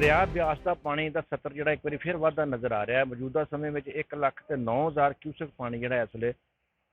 ਦਰਿਆ ਬਿਆਸ ਦਾ ਪਾਣੀ ਦਾ ਸਤਰ ਜਿਹੜਾ ਇੱਕ ਵਾਰੀ ਫਿਰ ਵਾਧਾ ਨਜ਼ਰ ਆ ਰਿਹਾ। ਹੈ ਮੌਜੂਦਾ ਸਮੇਂ ਵਿੱਚ 1 ਲੱਖ ਤੇ 9000 ਕਿਊਸਕ ਪਾਣੀ ਜਿਹੜਾ ਇਸ ਵੇਲੇ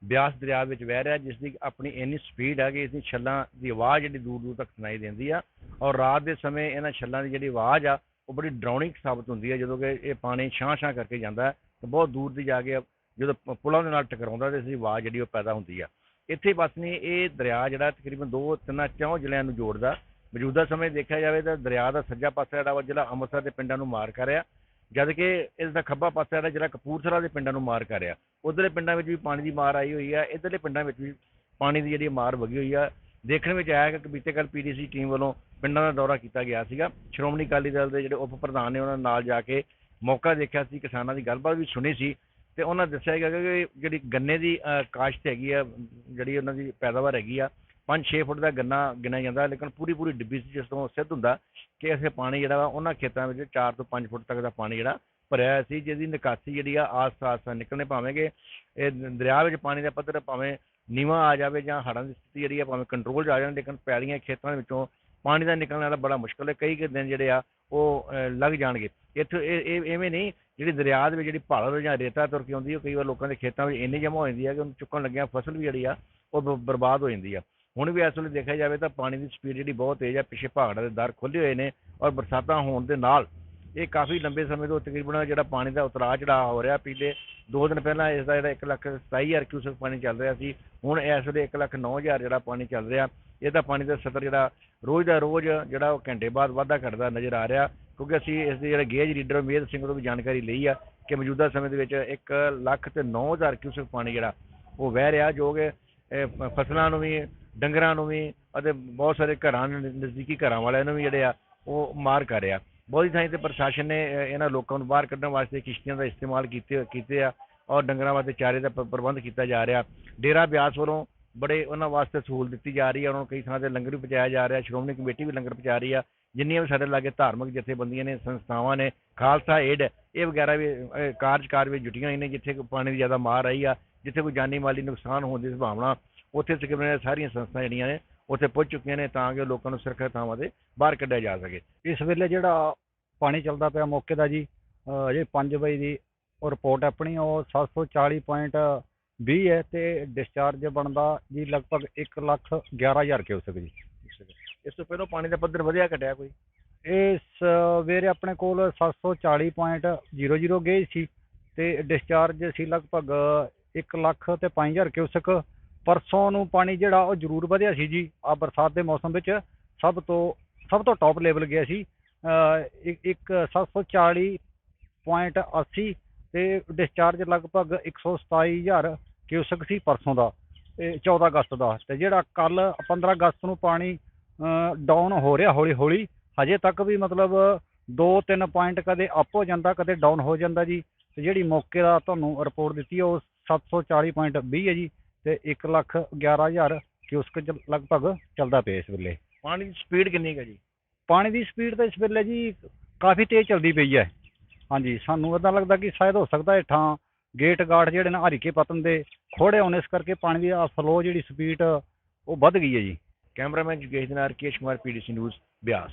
ਬਿਆਸ ਦਰਿਆ ਵਿੱਚ ਵਹਿ ਰਿਹਾ, ਜਿਸ ਦੀ ਆਪਣੀ ਇੰਨੀ ਸਪੀਡ ਹੈ ਕਿ ਇਸ ਦੀ ਛੱਲਾਂ ਦੀ ਆਵਾਜ਼ ਜਿਹੜੀ ਦੂਰ ਦੂਰ ਤੱਕ ਸੁਣਾਈ ਦਿੰਦੀ ਆ। ਔਰ ਰਾਤ ਦੇ ਸਮੇਂ ਇਹਨਾਂ ਛੱਲਾਂ ਦੀ ਜਿਹੜੀ ਆਵਾਜ਼ ਆ, ਉਹ ਬੜੀ ਡਰਾਉਣੀ ਸਾਬਤ ਹੁੰਦੀ ਹੈ ਜਦੋਂ ਕਿ ਇਹ ਪਾਣੀ ਛਾਂ ਛਾਂ ਕਰਕੇ ਜਾਂਦਾ ਤੇ ਬਹੁਤ ਦੂਰ ਦੀ ਜਾ ਕੇ ਜਦੋਂ ਪੁਲਾਂ ਦੇ ਨਾਲ ਟਕਰਾਉਂਦਾ ਤੇ ਇਸ ਦੀ ਆਵਾਜ਼ ਜਿਹੜੀ ਉਹ ਪੈਦਾ ਹੁੰਦੀ ਆ। ਇੱਥੇ ਬਸ ਨਹੀਂ, ਇਹ ਦਰਿਆ ਜਿਹੜਾ ਤਕਰੀਬਨ ਦੋ ਤਿੰਨ ਚੌਂ ਜ਼ਿਲ੍ਹਿਆਂ ਨੂੰ ਜੋੜਦਾ। ਮੌਜੂਦਾ ਸਮੇਂ ਦੇਖਿਆ ਜਾਵੇ ਤਾਂ ਦਰਿਆ ਦਾ ਸੱਜਾ ਪਾਸਾ ਜਿਹੜਾ ਵਾ ਜ਼ਿਲ੍ਹਾ ਅੰਮ੍ਰਿਤਸਰ ਦੇ ਪਿੰਡਾਂ ਨੂੰ ਮਾਰ ਕਰ ਰਿਹਾ, ਜਦ ਕਿ ਇਸ ਦਾ ਖੱਬਾ ਪਾਸਾ ਜਿਹੜਾ ਜ਼ਿਲ੍ਹਾ ਕਪੂਰਥਲਾ ਦੇ ਪਿੰਡਾਂ ਨੂੰ ਮਾਰ ਕਰ ਰਿਹਾ। ਉਧਰਲੇ ਪਿੰਡਾਂ ਵਿੱਚ ਵੀ ਪਾਣੀ ਦੀ ਮਾਰ ਆਈ ਹੋਈ ਆ, ਇਧਰਲੇ ਪਿੰਡਾਂ ਵਿੱਚ ਵੀ ਪਾਣੀ ਦੀ ਜਿਹੜੀ ਮਾਰ ਵਗੀ ਹੋਈ ਆ। ਦੇਖਣ ਵਿੱਚ ਆਇਆ ਕਿ ਬੀਤੇ ਕੱਲ ਪੀਡੀਸੀ ਟੀਮ ਵੱਲੋਂ ਪਿੰਡਾਂ ਦਾ ਦੌਰਾ ਕੀਤਾ ਗਿਆ ਸੀਗਾ। ਸ਼੍ਰੋਮਣੀ ਅਕਾਲੀ ਦਲ ਦੇ ਜਿਹੜੇ ਉਪ ਪ੍ਰਧਾਨ ਨੇ, ਉਹਨਾਂ ਨਾਲ ਜਾ ਕੇ ਮੌਕਾ ਦੇਖਿਆ ਸੀ, ਕਿਸਾਨਾਂ ਦੀ ਗੱਲਬਾਤ ਵੀ ਸੁਣੀ ਸੀ ਤੇ ਉਹਨਾਂ ਦੱਸਿਆ ਗਿਆ ਕਿ ਜਿਹੜੀ ਗੰਨੇ ਦੀ ਕਾਸ਼ਤ ਹੈਗੀ ਆ, ਜਿਹੜੀ ਉਹਨਾਂ ਦੀ ਪੈਦਾਵਾਰ ਹੈਗੀ ਆ 5-6 ਫੁੱਟ ਦਾ ਗੰਨਾ ਗਿਣਿਆ ਜਾਂਦਾ, ਲੇਕਿਨ ਪੂਰੀ ਪੂਰੀ ਡਿੱਬੀ ਸੀ ਜਿਸ ਤੋਂ ਸਿੱਧ ਹੁੰਦਾ ਕਿ ਇਸੇ ਪਾਣੀ ਜਿਹੜਾ ਵਾ ਉਹਨਾਂ ਖੇਤਾਂ ਵਿੱਚ 4 ਤੋਂ 5 ਫੁੱਟ ਤੱਕ ਦਾ ਪਾਣੀ ਜਿਹੜਾ ਭਰਿਆ ਸੀ, ਜਿਹਦੀ ਨਿਕਾਸੀ ਜਿਹੜੀ ਆ ਆਸ-ਪਾਸ ਨਿਕਲਣੇ ਭਾਵੇਂਗੇ। ਇਹ ਦਰਿਆ ਵਿੱਚ ਪਾਣੀ ਦਾ ਪੱਧਰ ਭਾਵੇਂ ਨੀਵਾਂ ਆ ਜਾਵੇ ਜਾਂ ਹੜ੍ਹਾਂ ਦੀ ਸਥਿਤੀ ਜਿਹੜੀ ਆ ਭਾਵੇਂ ਕੰਟਰੋਲ 'ਚ ਆ ਜਾਣ, ਲੇਕਿਨ ਪੈਲੀਆਂ ਖੇਤਾਂ ਦੇ ਵਿੱਚੋਂ ਪਾਣੀ ਦਾ ਨਿਕਲਣ ਵਾਲਾ ਬੜਾ ਮੁਸ਼ਕਲ ਹੈ। ਕਈ ਕੁ ਦਿਨ ਜਿਹੜੇ ਆ ਉਹ ਲੱਗ ਜਾਣਗੇ। ਇੱਥੇ ਇਹ ਇਹ, ਐਵੇਂ ਨਹੀਂ, ਜਿਹੜੀ ਦਰਿਆ ਦੇ ਵਿੱਚ ਜਿਹੜੀ ਭਾਲ ਜਾਂ ਰੇਤਾ ਤੁਰ ਕੇ ਆਉਂਦੀ ਉਹ ਕਈ ਵਾਰ ਲੋਕਾਂ ਦੇ ਖੇਤਾਂ ਵਿੱਚ ਇੰਨੀ ਜਮ੍ਹਾਂ ਹੋ ਜਾਂਦੀ ਹੈ ਕਿ ਉਹਨੂੰ ਚੁੱਕਣ ਲੱਗਿਆ ਫਸਲ ਵੀ ਜਿਹੜੀ ਆ ਉਹ ਬਰਬਾਦ ਹੋ ਜਾਂਦੀ ਆ। ਹੁਣ ਵੀ ਇਸ ਵੇਲੇ ਦੇਖਿਆ ਜਾਵੇ ਤਾਂ ਪਾਣੀ ਦੀ ਸਪੀਡ ਜਿਹੜੀ ਬਹੁਤ ਤੇਜ਼ ਆ ਪਿੱਛੇ ਪਹਾੜਾਂ ਦੇ ਦਰ ਖੁੱਲੇ ਹੋਏ ਨੇ ਔਰ ਬਰਸਾਤਾਂ ਹੋਣ ਦੇ ਨਾਲ ਇਹ ਕਾਫੀ ਲੰਬੇ ਸਮੇਂ ਤੋਂ ਤਕਰੀਬਨ ਜਿਹੜਾ ਪਾਣੀ ਦਾ ਉਤਰਾਅ ਚੜਾਅ ਹੋ ਰਿਹਾ, ਪਿਛਲੇ ਦੋ ਦਿਨ ਪਹਿਲਾਂ ਇਸ ਦਾ ਜਿਹੜਾ 1 ਲੱਖ 27000 ਕਿਊਸਕ ਪਾਣੀ ਚੱਲ ਰਿਹਾ ਸੀ, ਹੁਣ ਇਸ ਵੇਲੇ 1 ਲੱਖ 9000 ਜਿਹੜਾ ਪਾਣੀ ਚੱਲ ਰਿਹਾ। ਇਹਦਾ ਪਾਣੀ ਦਾ ਸਤਰ ਜਿਹੜਾ ਰੋਜ਼ ਦਾ ਰੋਜ਼ ਜਿਹੜਾ ਉਹ ਘੰਟੇ ਬਾਅਦ ਵਾਧਾ ਘਟਦਾ ਨਜ਼ਰ ਆ ਰਿਹਾ, ਕਿਉਂਕਿ ਅਸੀਂ ਇਸ ਦੇ ਜਿਹੜੇ ਗੇਜ ਰੀਡਰ ਮੇਰ ਸਿੰਘ ਤੋਂ ਵੀ ਜਾਣਕਾਰੀ ਲਈ ਆ ਕਿ ਮੌਜੂਦਾ ਸਮੇਂ ਦੇ ਵਿੱਚ 1 ਲੱਖ ਤੇ 9000 ਕਿਊਸਕ ਪਾਣੀ ਜਿਹੜਾ ਉਹ ਵਹਿ ਰਿਹਾ, ਜੋ ਕਿ ਫਸਲਾਂ ਨੂੰ ਵੀ ਡੰਗਰਾਂ ਨੂੰ ਵੀ ਅਤੇ ਬਹੁਤ ਸਾਰੇ ਘਰਾਂ ਨਜ਼ਦੀਕੀ ਘਰਾਂ ਵਾਲਿਆਂ ਨੂੰ ਵੀ ਜਿਹੜੇ ਆ ਉਹ ਮਾਰ ਕਰ ਰਿਹਾ। ਬਹੁਤੀ ਥਾਈਂ ਤੇ ਪ੍ਰਸ਼ਾਸਨ ਨੇ ਇਹਨਾਂ ਲੋਕਾਂ ਨੂੰ ਬਾਹਰ ਕੱਢਣ ਵਾਸਤੇ ਕਿਸ਼ਤੀਆਂ ਦਾ ਇਸਤੇਮਾਲ ਕੀਤੇ ਕੀਤੇ ਆ ਔਰ ਡੰਗਰਾਂ ਵਾਸਤੇ ਚਾਰੇ ਦਾ ਪ੍ਰਬੰਧ ਕੀਤਾ ਜਾ ਰਿਹਾ। ਡੇਰਾ ਬਿਆਸ ਵੱਲੋਂ ਬੜੇ ਉਹਨਾਂ ਵਾਸਤੇ ਸਹੂਲਤ ਦਿੱਤੀ ਜਾ ਰਹੀ ਹੈ ਉਹਨਾਂ ਨੂੰ ਕਈ ਥਾਂ ਤੇ ਲੰਗਰ ਵੀ ਪਹੁੰਚਾਇਆ ਜਾ ਰਿਹਾ ਸ਼੍ਰੋਮਣੀ ਕਮੇਟੀ ਵੀ ਲੰਗਰ ਪਹੁੰਚਾ ਰਹੀ ਆ ਜਿੰਨੀਆਂ ਵੀ ਸਾਡੇ ਲਾਗੇ ਧਾਰਮਿਕ ਜਥੇਬੰਦੀਆਂ ਨੇ ਸੰਸਥਾਵਾਂ ਨੇ ਖਾਲਸਾ ਏਡ ਇਹ ਵਗੈਰਾ ਵੀ ਅਹ, ਕਾਰਜਕਾਰ ਵਿੱਚ ਜੁਟੀਆਂ ਹੋਈਆਂ ਨੇ ਜਿੱਥੇ ਕੋਈ ਪਾਣੀ ਦੀ ਜ਼ਿਆਦਾ ਮਾਰ ਆਈ ਆ ਜਿੱਥੇ ਕੋਈ ਜਾਨੀ ਮਾਲੀ ਨੁਕਸਾਨ ਹੋਣ ਦੀ ਸੰਭਾਵਨਾ ਉੱਥੇ ਤਕਰੀਬਨ ਸਾਰੀਆਂ ਸੰਸਥਾਵਾਂ ਜਿਹੜੀਆਂ ਨੇ ਉੱਥੇ ਪਹੁੰਚ ਚੁੱਕੀਆਂ ਨੇ ਤਾਂ ਕਿ ਲੋਕਾਂ ਨੂੰ ਸੁਰੱਖਿਅਤ ਥਾਵਾਂ ਤੇ ਬਾਹਰ ਕੱਢਿਆ ਜਾ ਸਕੇ। ਇਸ ਵੇਲੇ ਜਿਹੜਾ ਪਾਣੀ ਚੱਲਦਾ ਪਿਆ ਮੌਕੇ ਦਾ ਜੀ ਅਹ ਜੇ 5 ਵਜੇ ਦੀ ਉਹ ਰਿਪੋਰਟ ਆਪਣੀ ਉਹ 740.20 ਹੈ ਤੇ ਡਿਸਚਾਰਜ ਬਣਦਾ ਜੀ ਲਗਭਗ 1 ਲੱਖ 11000 ਕਿਊਸਕ ਜੀ। ਇਸ ਤੋਂ ਪਹਿਲਾਂ ਪਾਣੀ ਦਾ ਪੱਧਰ ਵਧਿਆ ਘਟਿਆ ਕੋਈ? ਇਹ ਸਵੇਰੇ ਆਪਣੇ ਕੋਲ 740.00 ਗੇਜ ਸੀ ਤੇ ਡਿਸਚਾਰਜ ਸੀ ਲਗਭਗ 1 ਲੱਖ ਤੇ 5000 ਕਿਊਸਕ ਪਰਸੋਂ ਨੂੰ ਪਾਣੀ ਜਿਹੜਾ ਉਹ ਜ਼ਰੂਰ ਵਧਿਆ ਸੀ ਜੀ ਆ ਬਰਸਾਤ ਦੇ ਮੌਸਮ ਵਿੱਚ ਸਭ ਤੋਂ ਸਭ ਤੋਂ ਟੌਪ ਲੈਵਲ ਗਿਆ ਸੀ। ਅਹ ਇੱਕ- ਇੱਕ 740.80 ਤੇ ਡਿਸਚਾਰਜ ਲਗਭਗ 127000 ਕਿਊਸਕ ਸੀ ਪਰਸੋਂ ਦਾ, ਇਹ 14 ਅਗਸਤ ਦਾ। ਤੇ ਜਿਹੜਾ ਕੱਲ 15 ਅਗਸਤ ਨੂੰ ਪਾਣੀ ਡਾਊਨ ਹੋ ਰਿਹਾ ਹੌਲੀ ਹੌਲੀ ਹਜੇ ਤੱਕ ਵੀ ਮਤਲਬ 2-3 ਪੁਆਇੰਟ ਕਦੇ ਅਪ ਹੋ ਜਾਂਦਾ, ਕਦੇ ਡਾਊਨ ਹੋ ਜਾਂਦਾ ਜੀ। ਤੇ ਜਿਹੜੀ ਮੌਕੇ ਦਾ ਤੁਹਾਨੂੰ ਰਿਪੋਰਟ ਦਿੱਤੀ ਹੈ ਉਹ 740.20 ਹੈ ਜੀ। ਤੇ 1 ਲੱਖ 11000 ਕਿਊਸਕ ਚ ਲਗਭਗ ਚੱਲਦਾ ਪਿਆ ਇਸ ਵੇਲੇ। ਪਾਣੀ ਦੀ ਸਪੀਡ ਕਿੰਨੀ ਕੁ ਹੈ ਜੀ? ਪਾਣੀ ਦੀ ਸਪੀਡ ਤਾਂ ਇਸ ਵੇਲੇ ਜੀ ਕਾਫੀ ਤੇਜ਼ ਚੱਲਦੀ ਪਈ ਹੈ। ਹਾਂਜੀ ਸਾਨੂੰ ਇਦਾਂ ਲੱਗਦਾ ਕਿ ਸ਼ਾਇਦ ਹੋ ਸਕਦਾ ਹੇਠਾਂ ਗੇਟ ਗਾਰਡ ਜਿਹੜੇ ਨੇ ਹਰੀਕੇ ਪਤਨ ਦੇ ਖੋੜੇ ਹੋਣੇ ਇਸ ਕਰਕੇ ਪਾਣੀ ਦੀ ਫਲੋ ਜਿਹੜੀ ਸਪੀਡ ਉਹ ਵੱਧ ਗਈ ਹੈ ਜੀ। ਕੈਮਰਾਮੈਨ ਜੁਗੇਸ਼ ਦੇ ਨਾਲ ਰਕੇਸ਼ ਕੁਮਾਰ ਪੀਡੀਸੀ ਨਿਊਜ਼ ਬਿਆਸ।